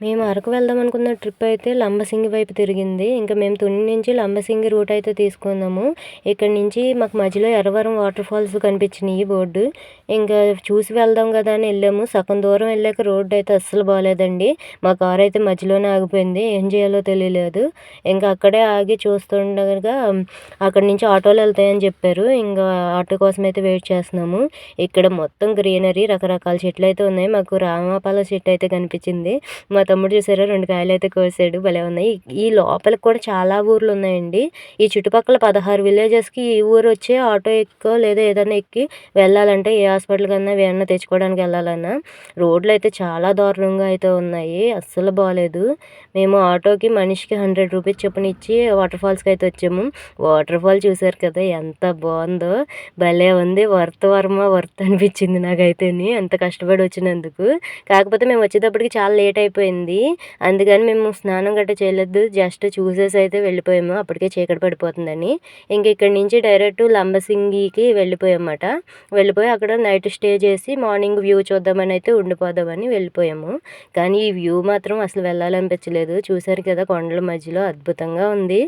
మేము అరకు వెళ్దాం అనుకున్న ట్రిప్ అయితే లంబసింగి వైపు తిరిగింది. ఇంకా మేము తుని నుంచి లంబసింగి రూట్ అయితే తీసుకున్నాము ఇక్కడ నుంచి మాకు మధ్యలో ఎర్రవరం వాటర్ ఫాల్స్ కనిపించినాయి బోర్డు. ఇంకా చూసి వెళ్దాం కదా అని వెళ్ళాము. సగం దూరం వెళ్ళాక రోడ్డు అయితే అస్సలు బాగాలేదండి మా కార్ అయితే మధ్యలోనే ఆగిపోయింది. ఏం చేయాలో తెలియలేదు. ఇంకా అక్కడే ఆగి చూస్తుండగా అక్కడ నుంచి ఆటోలు వెళ్తాయని చెప్పారు. ఇంకా ఆటో కోసం అయితే వెయిట్ చేస్తున్నాము. ఇక్కడ మొత్తం గ్రీనరీ రకరకాల చెట్లు అయితే ఉన్నాయి. మాకు రామాపాల చెట్టు అయితే కనిపించింది. మా తమ్ముడు చూసారా? రెండు కాయలు అయితే కోసాడు. భలే ఉన్నాయి. ఈ లోపలికి కూడా చాలా ఊర్లు ఉన్నాయండి. ఈ చుట్టుపక్కల పదహారు విలేజెస్కి ఈ ఊరు వచ్చి ఆటో ఎక్కో లేదా ఏదైనా ఎక్కి వెళ్ళాలంటే ఏ హాస్పిటల్ కన్నా ఏమన్నా తెచ్చుకోవడానికి వెళ్ళాలన్నా రోడ్లు అయితే చాలా దారుణంగా అయితే ఉన్నాయి. అస్సలు బాగాలేదు మేము ఆటోకి మనిషికి హండ్రెడ్ రూపీస్ చొప్పున ఇచ్చి వాటర్ ఫాల్స్కి అయితే వచ్చాము. వాటర్ ఫాల్ చూసారు కదా ఎంత బాగుందో. భలే ఉంది. వర్త్ వర్మ వర్త్ అనిపించింది నాకైతేని. అంత కష్టపడి వచ్చినందుకు. కాకపోతే మేము వచ్చేటప్పటికి చాలా లేట్ అయిపోయింది. ఉంది. అందుకని మేము స్నానం గట్రా చేయలేదు. జస్ట్ చూసేసి అయితే వెళ్ళిపోయాము. అప్పటికే చీకటి పడిపోతుందని. ఇంక ఇక్కడ నుంచి డైరెక్ట్ లంబసింగికి వెళ్ళిపోయామన్నమాట వెళ్ళిపోయి అక్కడ నైట్ స్టే చేసి మార్నింగ్ వ్యూ చూద్దామని అయితే ఉండిపోదామని వెళ్ళిపోయాము. కానీ ఈ వ్యూ మాత్రం అసలు వెళ్ళాలనిపించలేదు. చూసారు కదా కొండల మధ్యలో అద్భుతంగా ఉంది.